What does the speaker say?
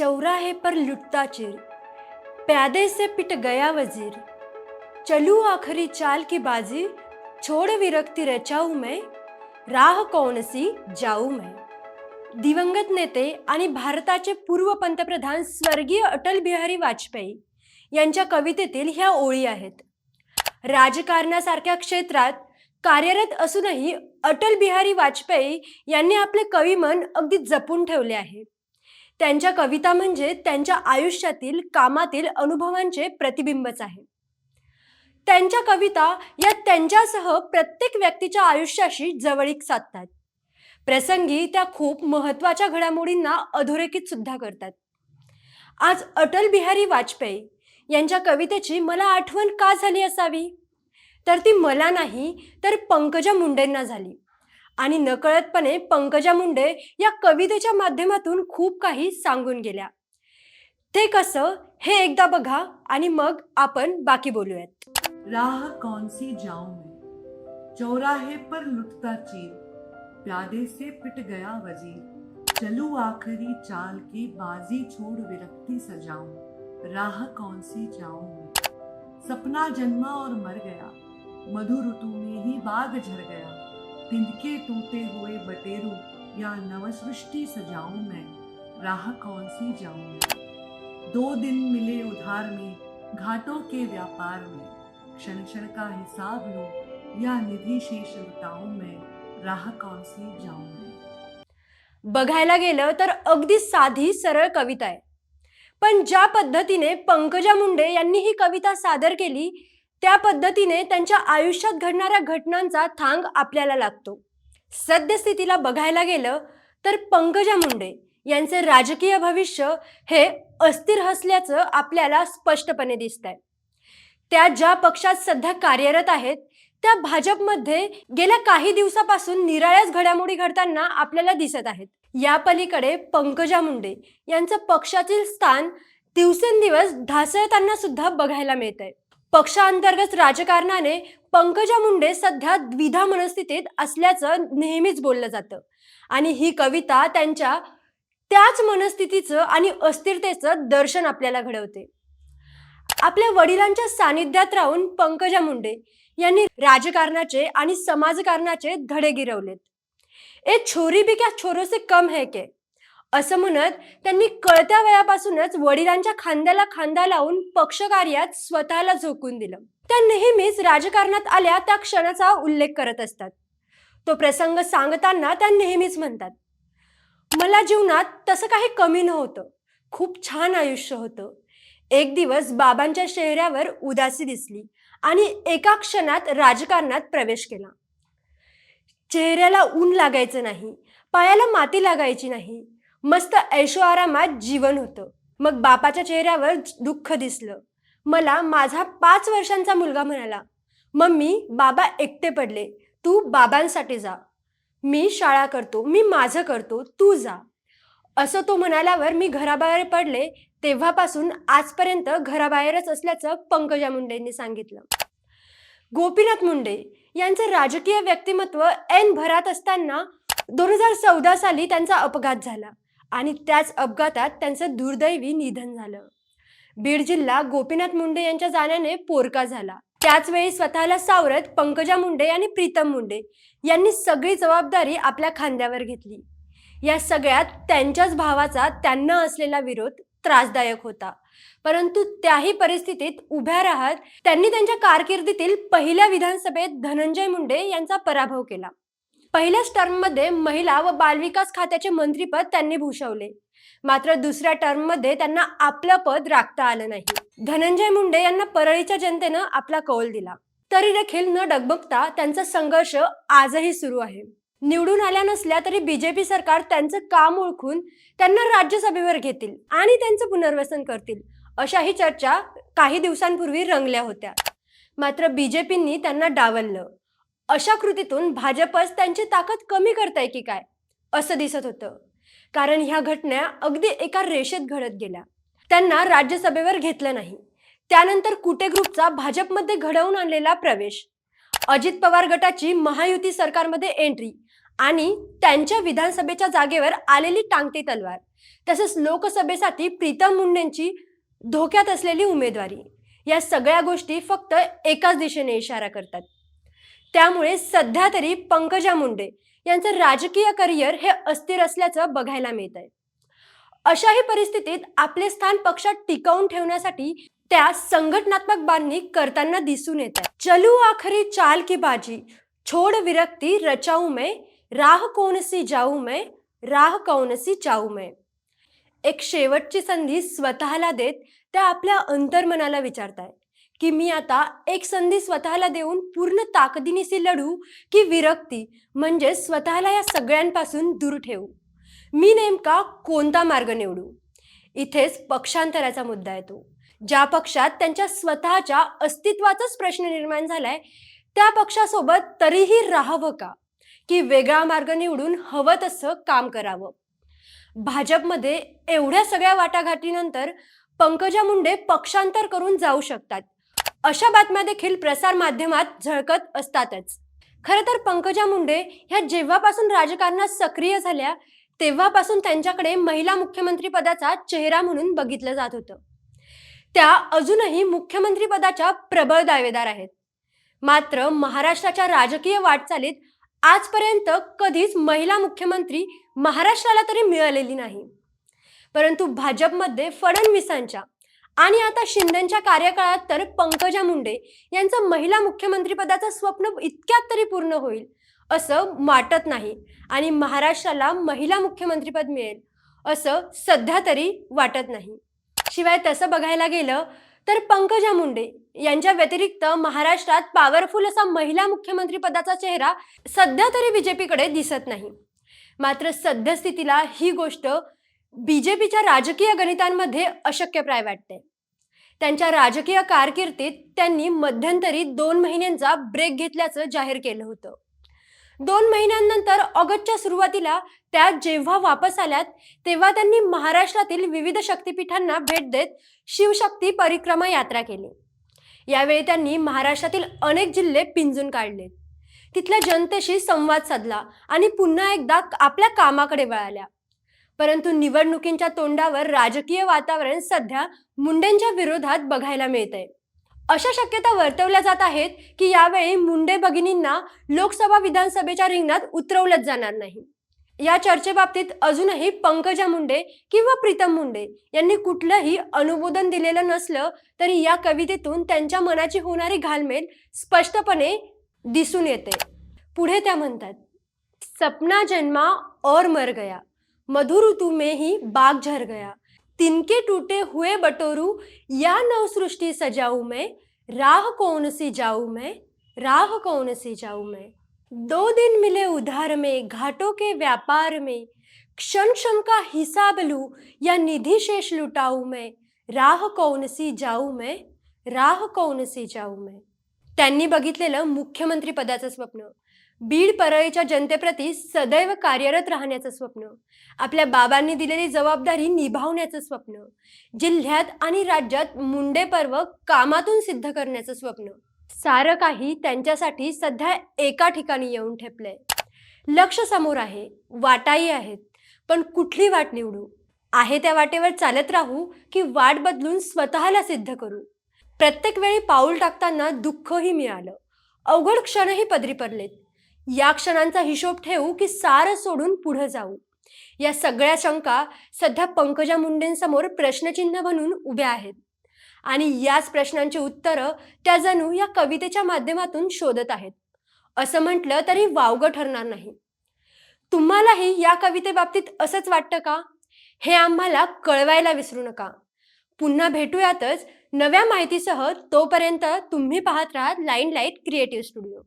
चौराहे पर लुटता चिर प्यादे से पिट गया वजीर। चलू आखरी चाल की बाजी छोड़ विरक्ती रचाऊ मैं राह कौन सी जाऊ मैं। दिवंगत नेते आणि भारताचे पूर्व पंतप्रधान स्वर्गीय अटल बिहारी वाजपेयी यांच्या कवितेतील ह्या ओळी आहेत. राजकारणासारख्या क्षेत्रात कार्यरत असूनही अटल बिहारी वाजपेयी यांनी आपले कविमन अगदी जपून ठेवले आहे. त्यांच्या कविता म्हणजे त्यांच्या आयुष्यातील कामातील अनुभवांचे प्रतिबिंबच आहे. त्यांच्या कविता या त्यांच्यासह प्रत्येक व्यक्तीच्या आयुष्याशी जवळीक साधतात. प्रसंगी त्या खूप महत्त्वाच्या घडामोडींना अधोरेखित सुद्धा करतात. आज अटल बिहारी वाजपेयी यांच्या कवितेची मला आठवण का झाली असावी? तर ती मला नाही तर पंकजा मुंडेंना झाली. आणि नकळतपणे पंकजा मुंडे या कवितेच्या माध्यमातून खूप काही सांगून गेल्या. ते कसं हे एकदा बघा आणि मग आपण बाकी बोलूयात. राह कौन सी जाऊं मैं चौराहे पर लुटता चीर प्यादे से पिट गया वजीर चलू आखरी चाल की बाजी छोड़ विरक्ति सजाऊं राह कौन सी जाऊं मैं। सपना जन्मा और मर गया मधु ऋतु में ही बाग झर गया तिनके टूटे हुए बटेरू या नवसृष्टि सजाऊं मैं, राह कौन सी जाऊँ मैं? दो दिन मिले उधार में, घाटों के व्यापार में। क्षण क्षण का हिसाब लूँ या निधि शेष लुटाऊं मैं, राह कौन सी जाऊँ मैं? बघायला गेलं तर अगदी साधी, सरळ कविता आहे. पण ज्या पद्धतीने पंकजा मुंडे यांनी ही कविता सादर केली त्या पद्धतीने त्यांच्या आयुष्यात घडणाऱ्या घटनांचा थांग आपल्याला लागतो. सद्यस्थितीला बघायला गेलं तर पंकजा मुंडे यांचे राजकीय भविष्य हे अस्थिर असल्याचं आपल्याला स्पष्टपणे दिसत आहे त्या ज्या पक्षात सध्या कार्यरत आहेत त्या भाजपमध्ये गेल्या काही दिवसापासून निराळ्याच घडामोडी घडताना आपल्याला दिसत आहेत. या पलीकडे पंकजा मुंडे यांचं पक्षातील स्थान दिवसेंदिवस ढासळताना सुद्धा बघायला मिळत आहे पक्षांतर्गत राजकारणाने पंकजा मुंडे सध्या द्विधा मनस्थितीत असल्याचं नेहमीच बोललं जातं. आणि ही कविता त्यांच्या त्याच मनस्थितीचं आणि अस्थिरतेचं दर्शन आपल्याला घडवते. आपल्या वडिलांच्या सानिध्यात राहून पंकजा मुंडे यांनी राजकारणाचे आणि समाजकारणाचे धडे गिरवलेत. ए छोरी भी क्या छोरो से कम है के असं म्हणत त्यांनी कळत्या वयापासूनच वडिलांच्या खांद्याला खांदा लावून पक्षकार्यात स्वतःला झोकून दिलं. त्या नेहमीच राजकारणात आल्या त्या क्षणाचा उल्लेख करत असतात. तो प्रसंग सांगताना त्या नेहमीच म्हणतात मला जीवनात तसं काही कमी नव्हतं. खूप छान आयुष्य होतं. एक दिवस बाबांच्या चेहऱ्यावर उदासी दिसली आणि एका क्षणात राजकारणात प्रवेश केला. चेहऱ्याला ऊन लागायचं नाही पायाला माती लागायची नाही मस्त ऐशो आरामात जीवन होतं. मग बापाच्या चेहऱ्यावर दुःख दिसलं. मला माझा पाच वर्षांचा मुलगा म्हणाला मम्मी बाबा एकटे पडले. तू बाबांसाठी जा. मी शाळा करतो मी माझं करतो तू जा. असं तो म्हणाल्यावर मी घराबाहेर पडले. तेव्हापासून आजपर्यंत घराबाहेरच असल्याचं पंकजा मुंडेंनी सांगितलं. गोपीनाथ मुंडे यांचं राजकीय व्यक्तिमत्व ऐन भरात असताना दोन हजार चौदा साली त्यांचा अपघात झाला. आणि त्याच अपघातात त्यांचं दुर्दैवी निधन झालं. बीड जिल्हा गोपीनाथ मुंडे यांच्या जाण्याने पोरका झाला. त्याच वेळी स्वतःला सावरत पंकजा मुंडे आणि प्रीतम मुंडे यांनी सगळी जबाबदारी आपल्या खांद्यावर घेतली. या सगळ्यात त्यांच्याच भावाचा त्यांना असलेला विरोध त्रासदायक होता. परंतु त्याही परिस्थितीत उभ्या राहत त्यांनी त्यांच्या कारकिर्दीतील पहिल्या विधानसभेत धनंजय मुंडे यांचा पराभव केला. पहिल्याच टर्ममध्ये महिला व बालविकास खात्याचे मंत्रीपद त्यांनी भूषवले. मात्र दुसऱ्या टर्ममध्ये त्यांना आपलं पद राखता आलं नाही. धनंजय मुंडे यांना परळीच्या जनतेनं आपला कौल दिला. तरी देखील न डगबगता त्यांचा संघर्ष आजही सुरू आहे. निवडून आल्या नसल्या तरी बीजेपी सरकार त्यांचं काम ओळखून त्यांना राज्यसभेवर घेतील आणि त्यांचं पुनर्वसन करतील अशाही चर्चा काही दिवसांपूर्वी रंगल्या होत्या. मात्र बीजेपींनी त्यांना डावललं. अशा कृतीतून भाजपच त्यांची ताकद कमी करताय की काय असं दिसत होतं. कारण ह्या घटना अगदी एका रेषेत घडत गेल्या. त्यांना राज्यसभेवर घेतलं नाही. त्यानंतर कुटे ग्रुपचा भाजपमध्ये घडवून आणलेला प्रवेश. अजित पवार गटाची महायुती सरकारमध्ये एंट्री आणि त्यांच्या विधानसभेच्या जागेवर आलेली टांगती तलवार तसेच लोकसभेसाठी प्रीतम मुंडेंची धोक्यात असलेली उमेदवारी या सगळ्या गोष्टी फक्त एकाच दिशेने इशारा करतात. त्यामुळे सध्या तरी पंकजा मुंडे यांचं राजकीय करिअर हे अस्थिर असल्याचं बघायला मिळत आहे अशाही परिस्थितीत आपले स्थान पक्षात टिकवून ठेवण्यासाठी त्या संघटनात्मक बांधणी करताना दिसून येत आहे चलू आखरी चाल की बाजी छोड विरक्ती रचाऊ मै राह कौनसी जाऊ मै राह कौनसी जाऊ मै. एक शेवटची संधी स्वतःला देत त्या आपल्या अंतर्मनाला विचारताय की मी आता एक संधी स्वतःला देऊन पूर्ण ताकदीनेशी लढू की विरक्ती म्हणजे स्वतःला या सगळ्यांपासून दूर ठेवू. मी नेमका कोणता मार्ग निवडू? इथेच पक्षांतराचा मुद्दा येतो. ज्या पक्षात त्यांच्या स्वतःच्या अस्तित्वाचाच प्रश्न निर्माण झालाय त्या पक्षासोबत तरीही राहावं का? की वेगळा मार्ग निवडून हवं तसं काम करावं? भाजपमध्ये एवढ्या सगळ्या वाटाघाटीनंतर पंकजा मुंडे पक्षांतर करून जाऊ शकतात. अशा बातम्या देखील प्रसार माध्यमात झळकत असतातच. खरं तर पंकजा मुंडे ह्या जेव्हापासून राजकारणात सक्रिय झाल्या तेव्हापासून त्यांच्याकडे महिला मुख्यमंत्री पदाचा चेहरा म्हणून बघितलं जात होतं. त्या अजूनही मुख्यमंत्री पदाच्या प्रबळ दावेदार आहेत. मात्र महाराष्ट्राच्या राजकीय वाटचालीत आजपर्यंत कधीच महिला मुख्यमंत्री महाराष्ट्राला तरी मिळालेली नाही. परंतु भाजपमध्ये फडणवीसांच्या आणि आता शिंदेच्या कार्यकाळात तर पंकजा मुंडे यांचं महिला मुख्यमंत्रीपदाचं स्वप्न इतक्यात तरी पूर्ण होईल असं वाटत नाही. आणि महाराष्ट्राला महिला मुख्यमंत्रीपद मिळेल असं सध्या तरी वाटत नाही. शिवाय तसं बघायला गेलं तर पंकजा मुंडे यांच्या व्यतिरिक्त महाराष्ट्रात पॉवरफुल असा महिला मुख्यमंत्री पदाचा चेहरा सध्या तरी बीजेपीकडे दिसत नाही. मात्र सद्यस्थितीला ही गोष्ट बीजेपीच्या राजकीय गणितांमध्ये अशक्यप्राय वाटते. त्यांच्या राजकीय कारकिर्दीत त्यांनी मध्यंतरी दोन महिन्यांचा ब्रेक घेतल्याचं जाहीर केलं होतं. दोन महिन्यांनंतर ऑगस्टच्या सुरुवातीला त्या जेव्हा वापस आल्यात तेव्हा त्यांनी महाराष्ट्रातील विविध शक्तिपीठांना भेट देत शिवशक्ती परिक्रमा यात्रा केली. यावेळी त्यांनी महाराष्ट्रातील अनेक जिल्हे पिंजून काढले. तिथल्या जनतेशी संवाद साधला आणि पुन्हा एकदा आपल्या कामाकडे वळाल्या. परंतु निवडणुकींच्या तोंडावर राजकीय वातावरण सध्या मुंडेंच्या विरोधात बघायला मिळतंय. अशा शक्यता वर्तवल्या जात आहेत की यावेळी मुंडे भगिनींना लोकसभा विधानसभेच्या रिंगणात उतरवलंच जाणार नाही. या चर्चेबाबतीत अजूनही पंकजा मुंडे किंवा प्रीतम मुंडे यांनी कुठलंही अनुमोदन दिलेलं नसलं तरी या कवितेतून त्यांच्या मनाची होणारी घालमेल स्पष्टपणे दिसून येते. पुढे त्या म्हणतात सपना जन्मा और मर गया. मधुर ऋतु में ही बाग झर गया। तिनके टूटे हुए बटोरू या नवसृष्टि सजाऊ मैं। राह कौन सी जाऊ मैं? राह कौन सी जाऊ मैं? दो दिन मिले उधार में घाटों के व्यापार में। क्षण क्षण का हिसाब लूँ या निधि शेष लुटाऊ मैं। राह कौन सी जाऊ मैं? राह कौन सी जाऊ मैं? त्यांनी बघितलेलं मुख्यमंत्री पदाचं स्वप्न। बीड परळीच्या जनतेप्रती सदैव कार्यरत राहण्याचं स्वप्न आपल्या बाबांनी दिलेली जबाबदारी निभावण्याचं स्वप्न जिल्ह्यात आणि राज्यात मुंडे पर्व कामातून सिद्ध करण्याचं स्वप्न. सारं काही त्यांच्यासाठी सध्या एका ठिकाणी येऊन ठेपलंय. लक्ष समोर आहे वाटाही आहेत पण कुठली वाट निवडू? आहे त्या वाटेवर चालत राहू की वाट बदलून स्वतःला सिद्ध करू? प्रत्येक वेळी पाऊल टाकताना दुःखही मिळालं. अवघड क्षणही पदरी पडलेत. या क्षणांचा हिशोब ठेवू की सारं सोडून पुढं जाऊ. या सगळ्या शंका सध्या पंकजा मुंडेंसमोर प्रश्नचिन्ह बनून उभ्या आहेत. आणि याच प्रश्नांची उत्तरं त्या जणू या कवितेच्या माध्यमातून शोधत आहेत. असं म्हटलं तरी वावगं ठरणार नाही. तुम्हालाही या कवितेबाबतीत असंच वाटतं का? हे आम्हाला कळवायला विसरू नका. पुन्हा भेटूयातच नव्या माहितीसह तोपर्यंत तुम्ही पाहत राहा लाईन लाइट क्रिएटिव्ह स्टुडिओ.